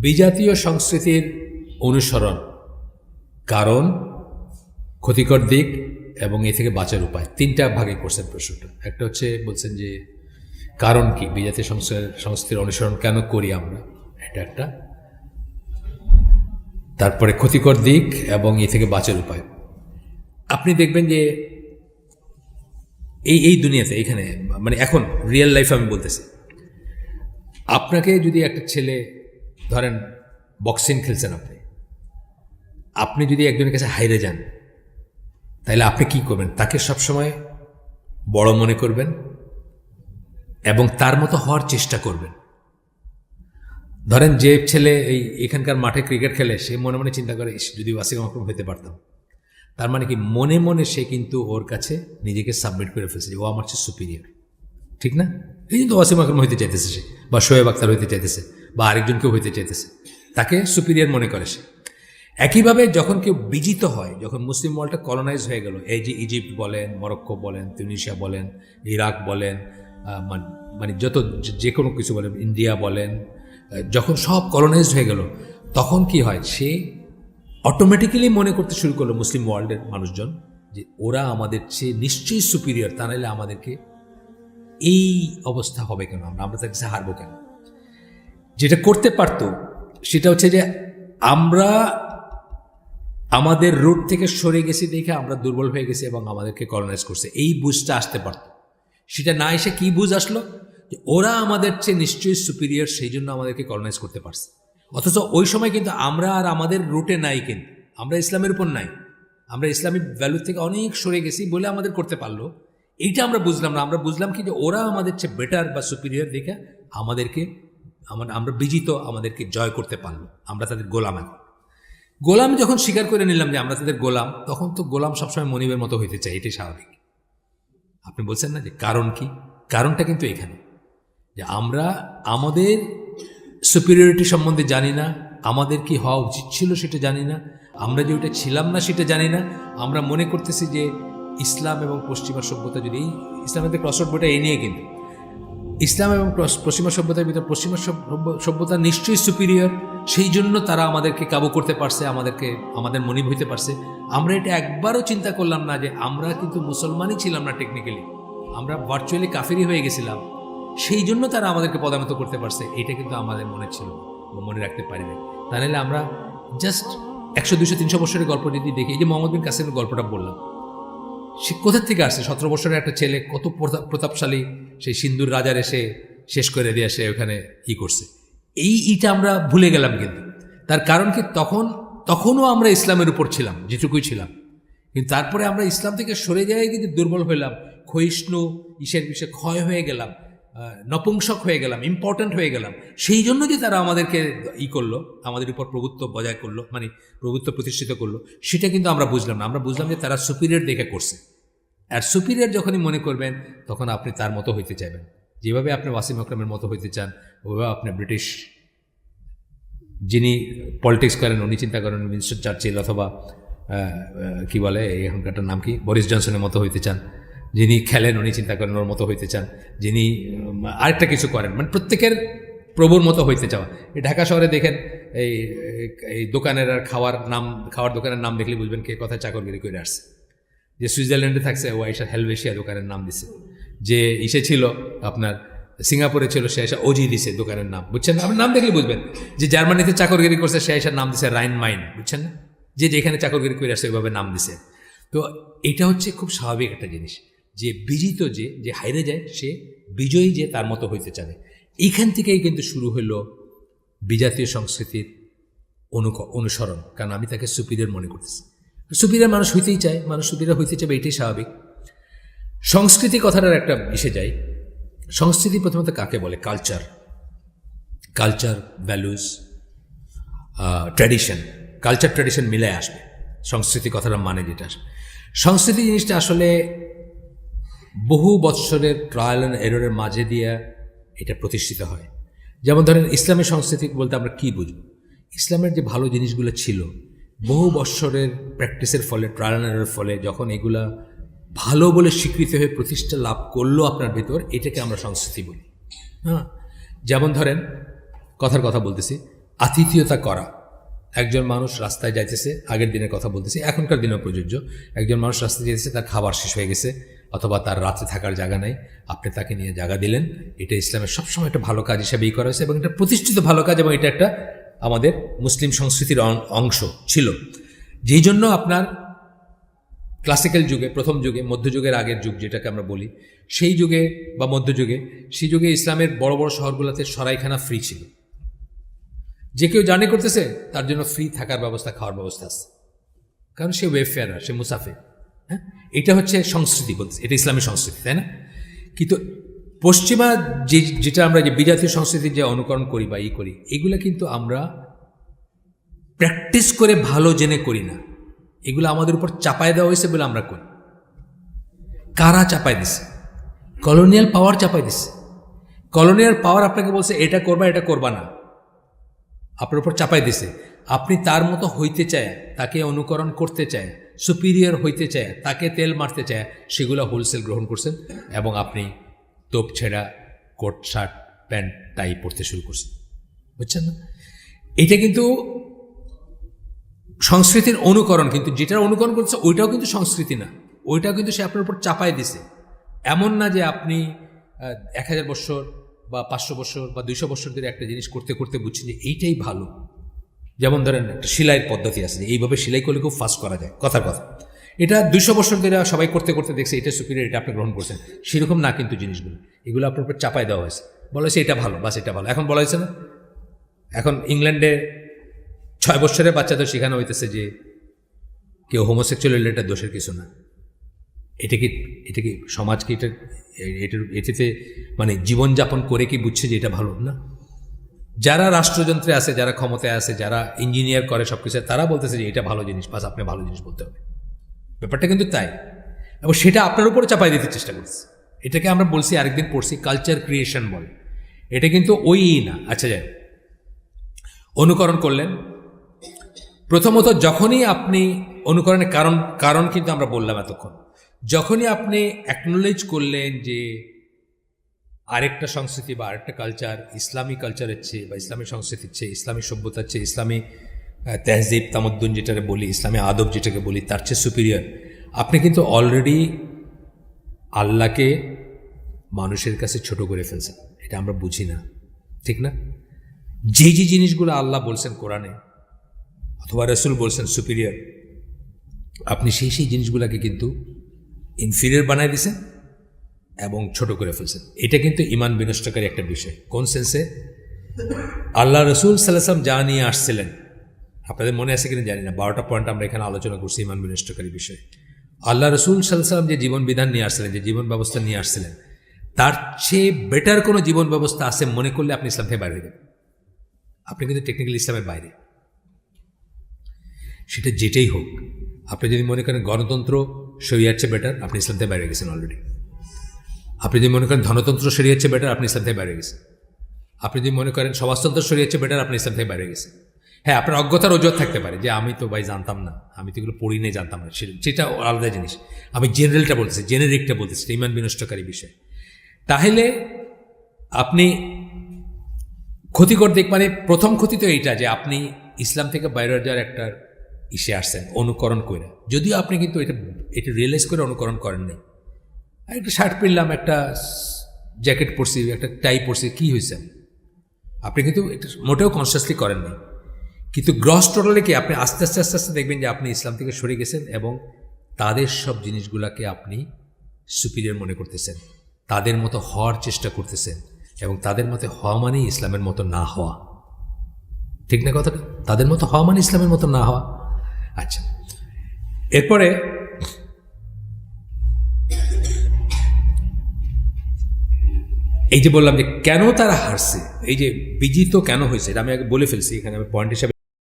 বিজাতীয় সংস্কৃতির অনুসরণ, কারণ, ক্ষতিকর দিক এবং এ থেকে বাঁচার উপায়। তিনটা ভাগে করছেন প্রশ্নটা। একটা হচ্ছে বলছেন যে, কারণ কি? বিজাতীয় সংস্কৃ- সংস্কৃতির অনুসরণ কেন করি আমরা? এটা একটা। তারপরে ক্ষতিকর দিক এবং এ থেকে বাঁচার উপায়। আপনি দেখবেন যে, এই এই দুনিয়াতে এখানে মানে এখন রিয়েল লাইফ আমি বলতেছি, আপনাকে যদি একটা ছেলে ধরেন বক্সিং খেলছেন আপনি। আপনি যদি একজনের কাছে হাইরে যান, তাহলে আপনি কি করবেন? তাকে সবসময় বড় মনে করবেন এবং তার মতো হওয়ার চেষ্টা করবেন। ধরেন, যে ছেলে এই এখানকার মাঠে ক্রিকেট খেলে, সে মনে মনে চিন্তা করে যদি ওয়াসিম আকরম হতে পারতাম। তার মানে কি, মনে মনে সে কিন্তু ওর কাছে নিজেকে সাবমিট করে ফেলছে ও আমার চেয়ে সুপিরিয়র ঠিক না? এই কিন্তু ওয়াসিম আকরম হইতে চাইতেছে সে, বা শোয়েব আক্তার হইতে চাইতেছে। বা আরেকজন কেউ হইতে চাইতেছে। তাকে সুপিরিয়র মনে করে সে। একইভাবে যখন কেউ বিজিত হয়, যখন মুসলিম ওয়ার্ল্ডটা কলোনাইজ হয়ে গেল, এই যে ইজিপ্ট বলেন মরক্কো বলেন তিউনিশিয়া বলেন ইরাক বলেন মানে যত যে- কোনো কিছু বলেন ইন্ডিয়া বলেন যখন সব কলোনাইজড হয়ে গেল, তখন কি হয়, সে অটোমেটিক্যালি মনে করতে শুরু করল মুসলিম ওয়ার্ল্ডের মানুষজন যে ওরা আমাদের চেয়ে নিশ্চয়ই সুপিরিয়র তা নাহলে আমাদেরকে এই অবস্থা হবে কেন? আমরা আমরা তার কাছে হারবো কেন? যেটা করতে পারতো, সেটা হচ্ছে যে আমরা আমাদের রুট থেকে সরে গেছি দেখে আমরা দুর্বল হয়ে গেছি এবং আমাদেরকে কলোনাইজ করছে। এই বুঝটা আসতে পারত। সেটা না এসে কী বুঝ আসলো? যে ওরা আমাদের চেয়ে নিশ্চয়ই সুপিরিয়র সেই জন্য আমাদেরকে কলোনাইজ করতে পারছে। অথচ ওই সময় কিন্তু আমরা আর আমাদের রুটে নাই কিন্তু। আমরা ইসলামের উপর নাই। আমরা ইসলামিক ভ্যালু থেকে অনেক সরে গেছি বলে আমাদের করতে পারল। এইটা আমরা বুঝলাম না। আমরা বুঝলাম কি যে ওরা আমাদের চেয়ে বেটার বা সুপিরিয়র দেখে আমাদেরকে আমার আমরা বিজিত আমাদেরকে জয় করতে পারল। আমরা তাদের গোলাম। এখন গোলাম যখন স্বীকার করে নিলাম যে আমরা তাদের গোলাম, তখন তো গোলাম সবসময় মনিবের মতো হইতে চাই এটাই স্বাভাবিক। আপনি বলছেন না যে কারণ কি? কারণটা কিন্তু এখানে। যে আমরা আমাদের সুপিরিয়রিটি সম্বন্ধে জানি না, আমাদের কি হওয়া উচিত ছিল সেটা জানি না, আমরা যে ওটা ছিলাম না সেটা জানি না, আমরা মনে করতেছি যে ইসলাম এবং পশ্চিমা সভ্যতা যদি ইসলামের ক্রসওয়ার্ড বইটা এই নিয়ে কিন্তু। ইসলাম এবং পশ্চিমা সভ্যতার ভিতর পশ্চিমা সভ্যতা নিশ্চয়ই সুপিরিয়র সেই জন্য তারা আমাদেরকে কাবু করতে পারছে, আমাদেরকে, আমাদের মনিব হইতে পারছে। আমরা এটা একবারও চিন্তা করলাম না যে আমরা কিন্তু মুসলমানই ছিলাম না টেকনিক্যালি আমরা ভার্চুয়ালি কাফেরি হয়ে গেছিলাম। সেই জন্য তারা আমাদেরকে পদানত করতে পারছে। এটা কিন্তু আমাদের মনে ছিল মনে রাখতে পারি না তাহলে আমরা জাস্ট একশো দুশো তিনশো বছরের গল্প যদি দেখি, এই যে মোহাম্মদ বিন কাসিমের গল্পটা বললাম। সে কোথার থেকে আসছে? সতেরো বছরের একটা ছেলে কত প্রতাপ- প্রতাপশালী, সেই সিন্দুর রাজার এসে শেষ করে দিয়ে সে ওখানে ই করছে। এই ইটা আমরা ভুলে গেলাম কিন্তু। তার কারণ কি? তখন, তখনও আমরা ইসলামের উপর ছিলাম, যেটুকুই ছিলাম। কিন্তু তারপরে আমরা ইসলাম থেকে সরে যাই কিন্তু দুর্বল হইলাম, ক্ষয়িষ্ণু, ইসের বিষয়ে ক্ষয় হয়ে গেলাম। নপুংসক হয়ে গেলাম ইম্পর্ট্যান্ট হয়ে গেলাম। সেই জন্য যে তারা আমাদেরকে ই করল, আমাদের উপর প্রভুত্ব বজায় করল মানে প্রভুত্ব প্রতিষ্ঠিত করল, সেটা কিন্তু আমরা বুঝলাম না। আমরা বুঝলাম যে তারা সুপিরিয়র দেখে করছে। আর সুপিরিয়র যখনই মনে করবেন, তখন আপনি তার মতো হইতে চাইবেন। যেভাবে আপনি ওয়াসিম আকরামের মতো হইতে চান ওইভাবে আপনি ব্রিটিশ যিনি পলিটিক্স করেন, উনি চিন্তা করেন উইনস্টন চার্চিল অথবা কি বলে, এই এখনকারটার নাম কি? বরিস জনসনের মতো হইতে চান। যিনি খেলেন, উনি চিন্তা করেন ওর মতো হইতে চান। যিনি আরেকটা কিছু করেন। মানে প্রত্যেকের প্রভুর মতো হইতে চাওয়া। এই ঢাকা শহরে দেখেন, এই এই দোকানের আর খাওয়ার নাম, খাওয়ার দোকানের নাম দেখলে বুঝবেন কে কথায় চাকরগিরি করে আসছে। যে সুইজারল্যান্ডে থাকছে, ও আইসা হেলভেশিয়া দোকানের নাম দিছে। যে ইসে ছিল, আপনার সিঙ্গাপুরে ছিল, সে আইসা ওজি দিছে দোকানের নাম। বুঝছেন? না? আপনি নাম দেখলে বুঝবেন। যে জার্মানিতে চাকরগিরি করছে, সে আইসার নাম দিছে রাইন মাইন। বুঝছেন না? যে যেখানে চাকরগিরি করে আসছে, ওইভাবে নাম দিছে। তো এটা হচ্ছে খুব স্বাভাবিক একটা জিনিস। যে বিজিত যে যে হাইরে যায়, সে বিজয়ী যে তার মতো হইতে চাবে। এইখান থেকেই কিন্তু শুরু হলো বিজাতীয় সংস্কৃতির অনুক, অনুসরণ। কারণ আমি তাকে সুপিরিয়র মনে করতেছি। সুপিরিয়র মানুষ হইতেই চায়, মানুষ সুপিরিয়র হইতে চাবে, এটাই স্বাভাবিক। সংস্কৃতি কথাটার একটা বিষে যাই। সংস্কৃতি প্রথমত কাকে বলে? Culture. Culture, values tradition. Culture, tradition মিলে আসবে। সংস্কৃতি কথাটা মানে যেটা আসবে। সংস্কৃতি জিনিসটা আসলে বহু বৎসরের ট্রায়াল অ্যান্ড এররের মাঝে দিয়ে এটা প্রতিষ্ঠিত হয়। যেমন ধরেন ইসলামের সংস্কৃতি বলতে আমরা কি বুঝব? ইসলামের যে ভালো জিনিসগুলো ছিল, বহু বৎসরের প্র্যাকটিসের ফলে ট্রায়াল অ্যান্ড এররের ফলে যখন এগুলা ভালো বলে স্বীকৃতি হয়ে প্রতিষ্ঠা লাভ করল আপনার ভিতর, এটাকে আমরা সংস্কৃতি বলি। হ্যাঁ? যেমন ধরেন, কথার কথা বলতেছি, আতিথিয়তা করা। একজন মানুষ রাস্তায় যাইতেছে, আগের দিনের কথা বলতেছি, এখনকার দিনেও প্রযোজ্য। একজন মানুষ রাস্তায় যাইতেছে, তার খাবার শেষ হয়ে গেছে অথবা তার রাতে থাকার জায়গা নাই। আপনি তাকে নিয়ে জায়গা দিলেন। এটা ইসলামের সবসময় একটা ভালো কাজ হিসেবেই করা হয়েছে এবং এটা প্রতিষ্ঠিত ভালো কাজ এবং এটা একটা আমাদের মুসলিম সংস্কৃতির অংশ ছিল। যেই জন্য আপনার ক্লাসিক্যাল যুগে, প্রথম যুগে মধ্যযুগের আগের যুগ যেটাকে আমরা বলি, সেই যুগে বা মধ্যযুগে সেই যুগে ইসলামের বড় বড় শহরগুলোতে সরাইখানা ফ্রি ছিল। যে কেউ জার্নি করতেছে, তার জন্য ফ্রি থাকার ব্যবস্থা, খাওয়ার ব্যবস্থা আছে। কারণ সে ওয়েফেয়ারার সে মুসাফির। হ্যাঁ? এটা হচ্ছে সংস্কৃতি বলতে এটা ইসলামী সংস্কৃতি, তাই না? কিন্তু পশ্চিমা যে, যেটা আমরা যে বিজাতীয় সংস্কৃতির যে অনুকরণ করি বা ই করি, এগুলো কিন্তু আমরা প্র্যাকটিস করে ভালো জেনে করি না। এগুলো আমাদের উপর চাপায় দেওয়া হয়েছে বলে আমরা করি। কারা চাপায় দিছে? কলোনিয়াল পাওয়ার চাপায় দিছে। কলোনিয়াল পাওয়ার আপনাকে বলছে, এটা করবা এটা করবা না। আপনার উপর চাপাই দিছে। আপনি তার মতো হইতে চায়, তাকে অনুকরণ করতে চায় সুপিরিয়র হইতে চায়, তাকে তেল মারতে চায়, সেগুলো হোলসেল গ্রহণ করছেন এবং আপনি তোপ ছেঁড়া, কোট শার্ট, প্যান্ট টাই পরতে শুরু করছেন। বুঝছেন না? এটা কিন্তু সংস্কৃতির অনুকরণ, কিন্তু যেটার অনুকরণ করছে, ওইটাও কিন্তু সংস্কৃতি না। ওইটাও কিন্তু সে আপনার উপর চাপায় দিছে। এমন না যে আপনি এক হাজার বছর বা পাঁচশো বছর বা দুইশো বছর ধরে একটা জিনিস করতে করতে বুঝছেন যে এইটাই ভালো। যেমন ধরেন একটা সেলাইয়ের পদ্ধতি আছে এইভাবে সেলাই করলে খুব ফাস্ট করা যায়। কথার কথা। এটা দুশো বছর ধরে সবাই করতে করতে দেখছে এটা সুপিরিয়র এটা আপনি গ্রহণ করছেন। সেরকম না কিন্তু জিনিসগুলো। এগুলো আপনার উপর চাপায় দেওয়া হয়েছে। বলা হয়েছে এটা ভালো, বাস এটা ভালো। এখন বলা হয়েছে না? এখন ইংল্যান্ডে ছয় বছরের বাচ্চাদের শেখানো হইতেছে যে কেউ হোমোসেক্সুয়াল এটা দোষের কিছু না। এটা কি এটা কি সমাজকে এটা এটার এটাতে মানে জীবনযাপন করে কি বুঝছে যে এটা ভালো না? যারা রাষ্ট্রযন্ত্রে আছে, যারা ক্ষমতায় আছে, যারা ইঞ্জিনিয়ার করে সব কিছু তারা বলতেছে যে এটা ভালো জিনিস, বাস আপনি ভালো জিনিস বলতে হবে। ব্যাপারটা কিন্তু তাই। এবং সেটা আপনার উপরে চাপাই দিতে চেষ্টা করছে এটাকে আমরা বলছি, আরেকদিন পড়ছি কালচার ক্রিয়েশন বলে। এটা কিন্তু ওই না। আচ্ছা যাই অনুকরণ করলেন। প্রথমত, যখনই আপনি অনুকরণের কারণ কারণ কিন্তু আমরা বললাম এতক্ষণ। যখনই আপনি অ্যাকনোলেজ করলেন যে আরেকটা সংস্কৃতি বা আরেকটা কালচার ইসলামী কালচারের চেয়ে বা ইসলামী সংস্কৃতির চেয়ে, ইসলামী সভ্যতার চেয়ে, ইসলামী তেহজিব, তামদ্দুন যেটাকে বলি, ইসলামী আদব যেটাকে বলি, তার চেয়ে সুপিরিয়র আপনি কিন্তু অলরেডি আল্লাহকে মানুষের কাছে ছোট করে ফেলছেন। এটা আমরা বুঝি না। ঠিক না? যে যে জিনিসগুলো আল্লাহ বলছেন কোরআনে অথবা রসুল বলছেন সুপিরিয়র আপনি সেই সেই জিনিসগুলোকে কিন্তু ইনফিরিয়র বানায় দিছেন এবং ছোট করে ফেলছেন। এটা কিন্তু ইমান বিনষ্টকারী একটা বিষয়। কোন সেন্সে আল্লাহ রসুল সাল্লাম যা নিয়ে আসছিলেন, আপনাদের মনে আছে কিনা জানি না, বারোটা পয়েন্ট আমরা এখানে আলোচনা করছি ইমান বিনষ্টকারী বিষয়। আল্লাহ রসুল সাল্লাম যে জীবন বিধান নিয়ে আসছিলেন, যে জীবন ব্যবস্থা নিয়ে আসছিলেন, তার চেয়ে বেটার কোনো জীবন ব্যবস্থা আছে মনে করলে আপনি ইসলাম থেকে বাইরে হয়ে যাবেন। আপনি কিন্তু টেকনিক্যাল ইসলামের বাইরে। সেটা যেটাই হোক, আপনি যদি মনে করেন গণতন্ত্র শরিয়ার চেয়ে বেটার আপনি ইসলাম থেকে বাইরে গেছেন অলরেডি আপনি যদি মনে করেন ধনতন্ত্র সরিয়েছে বেটার আপনি ইসলাম থেকে বাইরে গেছেন। আপনি যদি মনে করেন সমাজতন্ত্র চেয়ে বেটার আপনি ইসলাম থেকে বাইরে গেছেন। হ্যাঁ আপনার অজ্ঞতার অজুহাত থাকতে পারে যে আমি তো ভাই জানতাম না, আমি তো এগুলো পড়ি নিয়ে জানতাম না। সেটা আলাদা জিনিস। আমি জেনারেলটা বলতেছি জেনারিকটা বলতেছি, ইমান বিনষ্টকারী বিষয়। তাহলে আপনি ক্ষতিকর দিক মানে প্রথম ক্ষতি তো এইটা যে আপনি ইসলাম থেকে বাইরে যাওয়ার একটা ইসে আসছেন, অনুকরণ করে যদিও আপনি কিন্তু এটা এটা রিয়েলাইজ করে অনুকরণ করেন নাই। আর একটা শার্ট পরলাম একটা জ্যাকেট পরছি, একটা টাই পরছি, কী হয়েছে? আপনি কিন্তু এটা মোটেও কনসিয়াসলি করেন নাই। কিন্তু গ্রস টোটালে কি, আপনি আস্তে আস্তে আস্তে আস্তে দেখবেন যে আপনি ইসলাম থেকে সরে গেছেন এবং তাদের সব জিনিসগুলোকে আপনি সুপিরিয়র মনে করতেছেন। তাদের মতো হওয়ার চেষ্টা করতেছেন এবং তাদের মতো হওয়া মানেই ইসলামের মতো না হওয়া। ঠিক না কথাটা? তাদের মতো হওয়া মানে ইসলামের মতো না হওয়া। আচ্ছা। এরপরে এই যে বললাম যে কেন তারা হারছে? এই যে বিজিত কেন হয়েছে? এটা আমি বলে ফেলছি এখানে, আমি পয়েন্ট হিসাবে